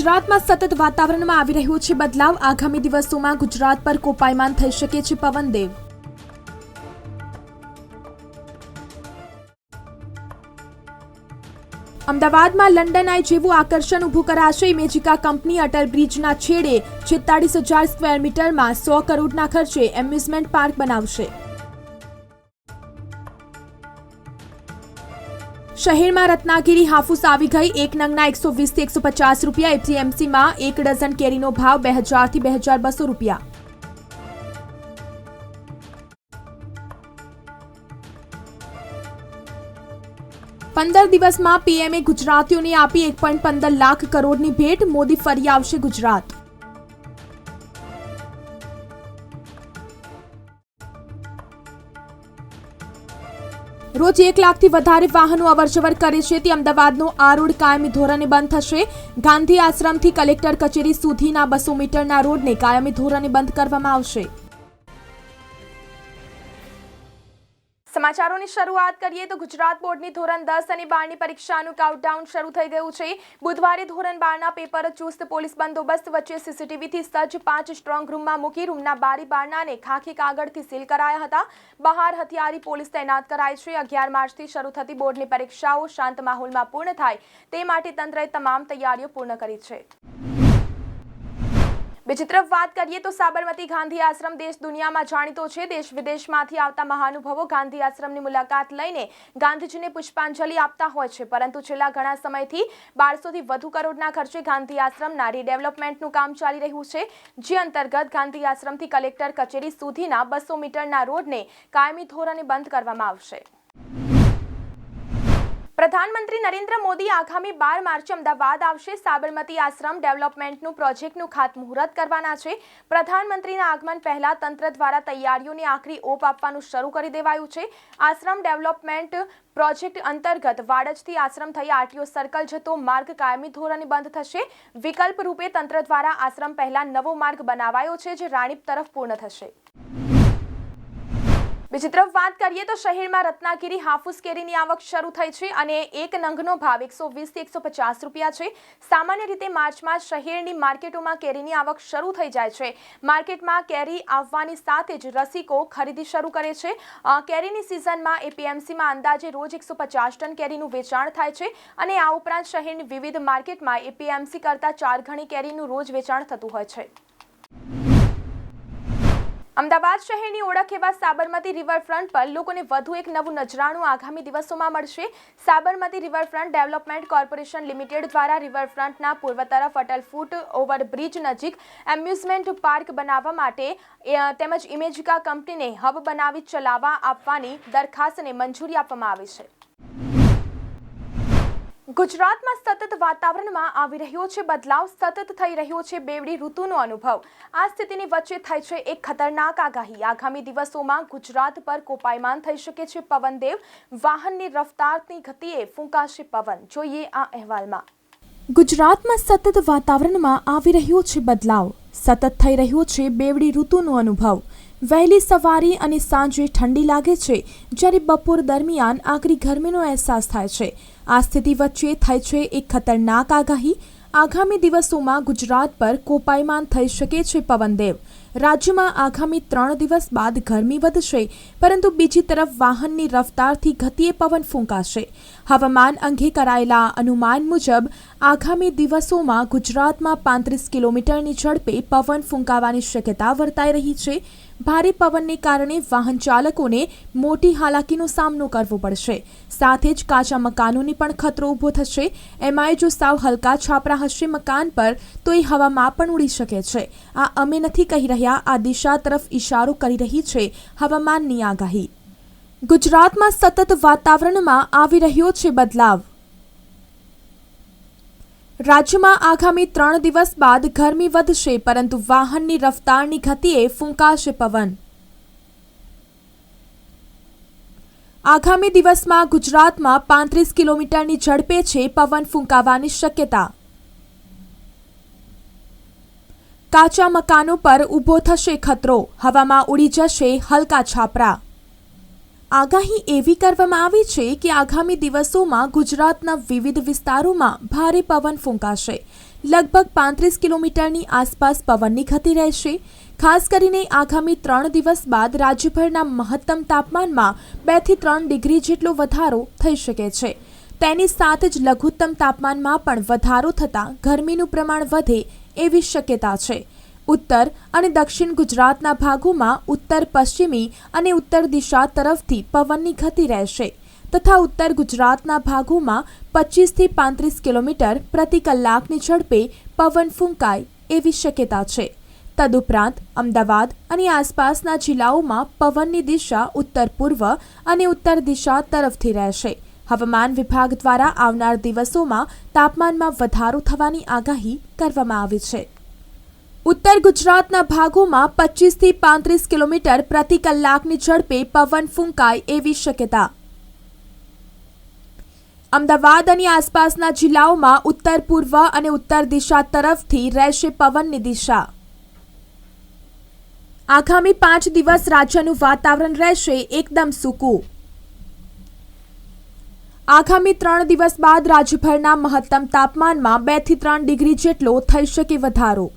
ગુજરાતમાં સતત વાતાવરણમાં આવી રહ્યો છે બદલાવ. આગામી દિવસોમાં ગુજરાત પર કોપાયમાન થઈ શકે છે પવનદેવ. અમદાવાદમાં લંડન આઈ જેવું આકર્ષણ ઊભું કરાશે. ઇમેજિકા કંપની અટલ બ્રિજના છેડે છેતાળીસ હજાર સ્ક્વેર મીટરમાં સો કરોડના ખર્ચે એમ્યુઝમેન્ટ પાર્ક બનાવશે. શહેરમાં રત્નાગીરી હાફૂસ આવી ગઈ. એક નંગના એકસો વીસથી એકસો પચાસ રૂપિયા એપીએમસીમાં એક ડઝન કેરીનો ભાવ બે હજારથી બે હજાર બસો રૂપિયા. પંદર દિવસમાં પીએમએ ગુજરાતીઓને આપી એક પોઈન્ટ પંદર લાખ કરોડની ભેટ. મોદી ફરી આવશે ગુજરાત. રોજ એક લાખથી વધારે વાહનો અવરજવર કરે છે. તે અમદાવાદનો આ રોડ કાયમી ધોરણે બંધ થશે. ગાંધી આશ્રમથી કલેક્ટર કચેરી સુધીના બસો મીટરના રોડને કાયમી ધોરણે બંધ કરવામાં આવશે. સમાચારોની શરૂઆત કરીએ તો ગુજરાત બોર્ડની ધોરણ દસ અને બારની પરીક્ષાનું કાઉન્ટડાઉન શરૂ થઈ ગયું છે. બુધવારે ધોરણ બારના પેપર ચુસ્ત પોલીસ બંદોબસ્ત વચ્ચે સીસીટીવીથી સજ્જ પાંચ સ્ટ્રોંગ રૂમમાં મૂકી રૂમના બારી બારનાને ખાખી કાગળથી સીલ કરાયા હતા. બહાર હથિયારી પોલીસ તૈનાત કરાઈ છે. અગિયાર માર્ચથી શરૂ થતી બોર્ડની પરીક્ષાઓ શાંત માહોલમાં પૂર્ણ થાય. તે માટે તંત્રએ તમામ તૈયારીઓ પૂર્ણ કરી છે. બીજી તરફ વાત કરીએ તો સાબરમતી ગાંધી આશ્રમ દેશ દુનિયામાં જાણીતો છે. દેશ વિદેશમાંથી આવતા મહાનુભાવો ગાંધી આશ્રમની મુલાકાત લઈને ગાંધીજીને પુષ્પાંજલિ આપતા હોય છે. પરંતુ છેલ્લા ઘણા સમયથી બારસોથી વધુ કરોડના ખર્ચે ગાંધી આશ્રમના રીડેવલપમેન્ટનું કામ ચાલી રહ્યું છે. જે અંતર્ગત ગાંધી આશ્રમથી કલેક્ટર કચેરી સુધીના બસો મીટરના રોડને કાયમી ધોરણે બંધ કરવામાં આવશે. પ્રધાનમંત્રી નરેન્દ્ર મોદી આગામી બાર માર્ચે અમદાવાદ આવશે. સાબરમતી આશ્રમ ડેવલપમેન્ટનું પ્રોજેક્ટનું ખાતમુહૂર્ત કરવાના છે. પ્રધાનમંત્રીના આગમન પહેલા તંત્ર દ્વારા તૈયારીઓને આખરી ઓપ આપવાનું શરૂ કરી દેવાયું છે. આશ્રમ ડેવલપમેન્ટ પ્રોજેક્ટ અંતર્ગત વાડજથી આશ્રમ થઈ આરટીઓ સર્કલ જતો માર્ગ કાયમી ધોરણે બંધ થશે. વિકલ્પ રૂપે તંત્ર દ્વારા આશ્રમ પહેલા નવો માર્ગ બનાવાયો છે, જે રાણીપ તરફ પૂર્ણ થશે. બીજી તરફ વાત કરીએ તો શહેરમાં રત્નાગીરી હાફૂસ કેરીની આવક શરૂ થઈ છે અને એક નંગનો ભાવ એકસો વીસથી એકસો પચાસ રૂપિયા છે. સામાન્ય રીતે માર્ચમાં શહેરની માર્કેટોમાં કેરીની આવક શરૂ થઈ જાય છે. માર્કેટમાં કેરી આવવાની સાથે જ રસિકો ખરીદી શરૂ કરે છે. કેરીની સિઝનમાં એપીએમસીમાં અંદાજે રોજ એકસો પચાસ ટન કેરીનું વેચાણ થાય છે અને આ ઉપરાંત શહેરની વિવિધ માર્કેટમાં એપીએમસી કરતાં ચાર ગણી કેરીનું રોજ વેચાણ થતું હોય છે. અમદાવાદ શહેરની ઓળખ એવા સાબરમતી રિવરફ્રન્ટ પર લોકોને વધુ એક નવું નજરાણું આગામી દિવસોમાં મળશે. Sabarmati riverfront development corporation limited દ્વારા રિવરફ્રન્ટના પૂર્વ તરફ અટલ ફૂટ ઓવરબ્રિજ નજીક એમ્યુઝમેન્ટ પાર્ક બનાવવા માટે તેમજ ઇમેજિકા કંપનીને હબ બનાવી ચલાવવા આપવાની દરખાસ્તને મંજૂરી આપવામાં આવી છે. ગુજરાતમાં સતત વાતાવરણમાં આવી રહ્યો છે બદલાવ, સતત થઈ રહ્યો છે બેવડી ઋતુનો અનુભવ. આ સ્થિતિની વચ્ચે થઈ છે એક ખતરનાક આગાહી. આગામી દિવસોમાં ગુજરાત પર કોપાયમાન થઈ શકે છે પવનદેવ વાહનની રફતારની ગતિએ ફૂંકાશે પવન. જોઈએ આ અહેવાલમાં. ગુજરાતમાં સતત વાતાવરણમાં આવી રહ્યો છે બદલાવ. સતત થઈ રહ્યો છે બેવડી ઋતુનો અનુભવ. વહેલી સવારે અને સાંજે ઠંડી લાગે છે જ્યારે બપોર દરમિયાન આકરી ગરમીનો અહેસાસ થાય છે. આ સ્થિતિ વચ્ચે થઈ છે એક ખતરનાક આગાહી. આગામી દિવસોમાં ગુજરાત પર કોપાયમાન થઈ શકે છે પવનદેવ. રાજ્યમાં આગામી ત્રણ દિવસ બાદ ગરમી વધશે, પરંતુ બીજી તરફ વાહનની રફતારથી ઘતીએ પવન ફૂંકાશે. હવામાન અંગે કરાયેલા અનુમાન મુજબ આગામી દિવસોમાં ગુજરાતમાં પાંત્રીસ કિલોમીટરની ઝડપે પવન ફૂંકાવાની શક્યતા વર્તાઈ રહી છે. ભારે પવનને કારણે વાહન ચાલકોને મોટી હાલાકીનો સામનો કરવો પડશે. સાથે જ કાચા મકાનોને પણ ખતરો ઊભો થશે. એમાંય જો સાવ હલકા છાપરા હશે મકાન પર, તો એ હવામાં પણ ઉડી શકે છે. આ અમે નથી કહી રહ્યા, આ દિશા તરફ ઇશારો કરી રહી છે હવામાનની આગાહી. ગુજરાતમાં સતત વાતાવરણમાં આવી રહ્યો છે બદલાવ. રાજ્યમાં આગામી ત્રણ દિવસ બાદ ગરમી વધશે, પરંતુ વાહનની રફતારની ગતિએ ફૂંકાશે પવન. આગામી દિવસમાં ગુજરાતમાં પાંત્રીસ કિલોમીટરની ઝડપે છે પવન ફૂંકાવાની શક્યતા. કાચા મકાનો પર ઊભો થશે ખતરો. હવામાં ઉડી જશે હલકા છાપરા. આગાહી એવી કરવામાં આવી છે કે આગામી દિવસોમાં ગુજરાતના વિવિધ વિસ્તારોમાં ભારે પવન ફૂંકાશે. લગભગ પાંત્રીસ કિલોમીટરની આસપાસ પવનની ગતિ રહેશે. ખાસ કરીને આગામી ત્રણ દિવસ બાદ રાજ્યભરના મહત્તમ તાપમાનમાં બેથી ત્રણ ડિગ્રી જેટલો વધારો થઈ શકે છે. તેની સાથે જ લઘુત્તમ તાપમાનમાં પણ વધારો થતાં ગરમીનું પ્રમાણ વધે એવી શક્યતા છે. ઉત્તર અને દક્ષિણ ગુજરાતના ભાગોમાં ઉત્તર પશ્ચિમી અને ઉત્તર દિશા તરફથી પવનની ગતિ રહેશે તથા ઉત્તર ગુજરાતના ભાગોમાં પચીસથી પાંત્રીસ કિલોમીટર પ્રતિ કલાકની ઝડપે પવન ફૂંકાય એવી શક્યતા છે. તદુપરાંત અમદાવાદ અને આસપાસના જિલ્લાઓમાં પવનની દિશા ઉત્તર પૂર્વ અને ઉત્તર દિશા તરફથી રહેશે. હવામાન વિભાગ દ્વારા આવનાર દિવસોમાં તાપમાનમાં વધારો થવાની આગાહી કરવામાં આવી છે. ઉત્તર ગુજરાતના ભાગોમાં પચીસથી પાંત્રીસ કિલોમીટર પ્રતિ કલાકની ઝડપે પવન ફૂંકાય એવી શક્યતા. અમદાવાદ અને આસપાસના જિલ્લાઓમાં ઉત્તર પૂર્વ અને ઉત્તર દિશા તરફથી રહેશે પવનની દિશા. આગામી પાંચ દિવસ રાજ્યનું વાતાવરણ રહેશે એકદમ સૂકું. આગામી ત્રણ દિવસ બાદ રાજ્યભરના મહત્તમ તાપમાનમાં બેથી ત્રણ ડિગ્રી જેટલો થઈ શકે વધારો.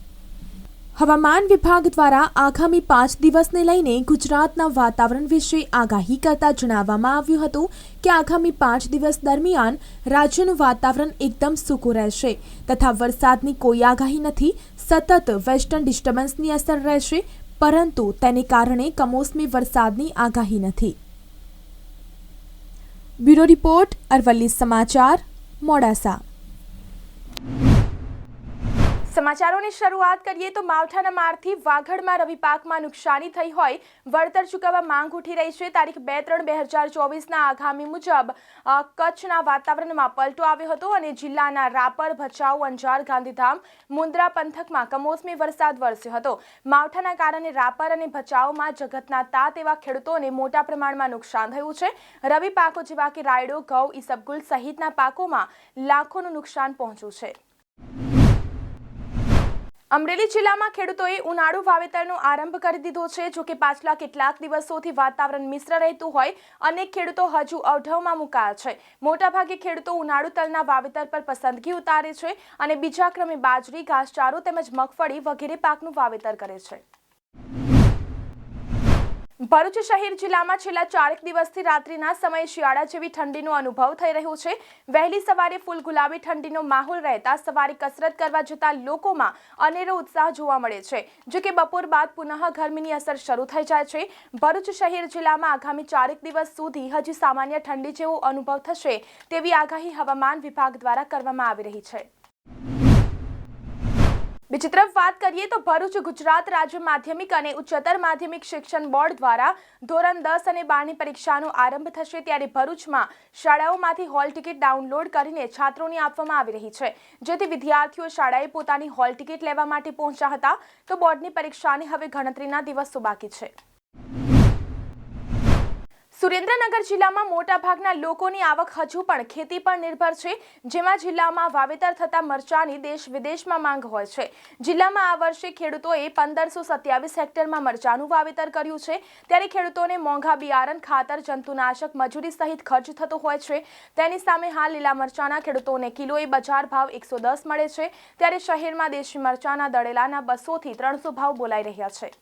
હવામાન વિભાગ દ્વારા આગામી પાંચ દિવસને લઈને ગુજરાતના વાતાવરણ વિશે આગાહી કરતા જણાવવામાં આવ્યું હતું કે આગામી પાંચ દિવસ દરમિયાન રાજ્યનું વાતાવરણ એકદમ સૂકું રહેશે તથા વરસાદની કોઈ આગાહી નથી, સતત વેસ્ટર્ન ડિસ્ટર્બન્સની અસર રહેશે, પરંતુ તેને કારણે કમોસમી વરસાદની આગાહી નથી. બ્યુરો રિપોર્ટ અરવલ્લી સમાચાર, મોડાસા. સમાચારોની શરૂઆત કરીએ તો માવઠાના મારથી વાઘડમાં રવિ પાકમાં નુકસાની થઈ હોય, વળતર ચૂકવવા માંગ ઉઠી રહી છે. તારીખ બે ત્રણ બે હજાર ચોવીસના આગામી મુજબ કચ્છના વાતાવરણમાં પલટો આવ્યો હતો અને જિલ્લાના રાપર, ભચાઉ, અંજાર, ગાંધીધામ, મુન્દ્રા પંથકમાં કમોસમી વરસાદ વરસ્યો હતો. માવઠાના કારણે રાપર અને ભચાઉમાં જગતના તાત એવા ખેડૂતોને મોટા પ્રમાણમાં નુકસાન થયું છે. રવિ પાકો જેવા કે રાયડો, ઘઉં ઈસબગુલ સહિતના પાકોમાં લાખોનું નુકસાન પહોંચ્યું છે. અમરેલી જિલ્લામાં ખેડૂતોએ ઉનાળુ વાવેતરનો આરંભ કરી દીધો છે. જો કે પાછલા કેટલાક દિવસોથી વાતાવરણ મિશ્ર રહેતું હોય, અનેક ખેડૂતો હજુ અવઢવમાં મુકાયા છે. મોટાભાગે ખેડૂતો ઉનાળુ તલના વાવેતર પર પસંદગી ઉતારે છે અને બીજા ક્રમે બાજરી, ઘાસચારો તેમજ મગફળી વગેરે પાકનું વાવેતર કરે છે. ભરૂચ શહેર જિલ્લામાં છેલ્લા ચારેક દિવસથી રાત્રિના સમયે શિયાળા જેવી ઠંડીનો અનુભવ થઈ રહ્યો છે. વહેલી સવારે ફૂલ ગુલાબી ઠંડીનો માહોલ રહેતા સવારે કસરત કરવા જતા લોકોમાં અનેરો ઉત્સાહ જોવા મળે છે. જો કે બપોર બાદ પુનઃ ગરમીની અસર શરૂ થઈ જાય છે. ભરૂચ શહેર જિલ્લામાં આગામી ચારેક દિવસ સુધી હજી સામાન્ય ઠંડી જેવો અનુભવ થશે તેવી આગાહી હવામાન વિભાગ દ્વારા કરવામાં આવી રહી છે. બીજી તરફ વાત કરીએ તો ભરૂચ ગુજરાત રાજ્ય માધ્યમિક અને ઉચ્ચતર માધ્યમિક શિક્ષણ બોર્ડ દ્વારા ધોરણ દસ અને બારની પરીક્ષાનો આરંભ થશે ત્યારે ભરૂચમાં શાળાઓમાંથી હોલ ટિકિટ ડાઉનલોડ કરીને છાત્રોને આપવામાં આવી રહી છે. જેથી વિદ્યાર્થીઓ શાળાએ પોતાની હોલ ટિકિટ લેવા માટે પહોંચ્યા હતા. તો બોર્ડની પરીક્ષાની હવે ગણતરીના દિવસો બાકી છે. સુરેન્દ્રનગર જિલ્લામાં મોટાભાગના લોકોની આવક હજુ પણ ખેતી પર નિર્ભર છે, જેમાં જિલ્લામાં વાવેતર થતા મરચાની દેશ વિદેશમાં માંગ હોય છે. જિલ્લામાં આ વર્ષે ખેડૂતોએ પંદરસો સત્યાવીસ હેક્ટરમાં મરચાનું વાવેતર કર્યું છે. ત્યારે ખેડૂતોને મોંઘા બિયારણ, ખાતર, જંતુનાશક, મજૂરી સહિત ખર્ચ થતો હોય છે. તેની સામે હાલ લીલા મરચાના ખેડૂતોને કિલોએ બજાર ભાવ એકસો દસ મળે છે. ત્યારે શહેરમાં દેશી મરચાના દળેલાના બસોથી ત્રણસો ભાવ બોલાઈ રહ્યા છે.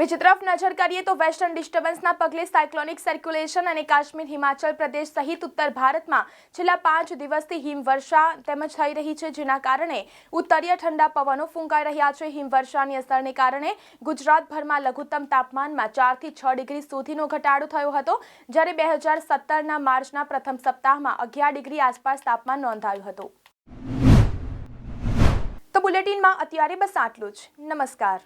બીજી તરફ નજર કરીએ તો વેસ્ટર્ન ડિસ્ટર્બન્સના પગલે સાયક્લોનિક સર્ક્યુલેશન અને કાશ્મીર હિમાચલ પ્રદેશ સહિત ઉત્તર ભારતમાં છેલ્લા પાંચ દિવસથી હિમવર્ષા તેમજ થઈ રહી છે, જેના કારણે ઉત્તરીય ઠંડા પવનો ફૂંકાઈ રહ્યા છે. હિમવર્ષાની અસરને કારણે ગુજરાતભરમાં લઘુત્તમ તાપમાનમાં ચારથી છ ડિગ્રી સુધીનો ઘટાડો થયો હતો, જ્યારે બે હજાર સત્તરના માર્ચના પ્રથમ સપ્તાહમાં અગિયાર ડિગ્રી આસપાસ તાપમાન નોંધાયું હતું. તો બુલેટિનમાં અત્યારે બસ આટલું જ. નમસ્કાર.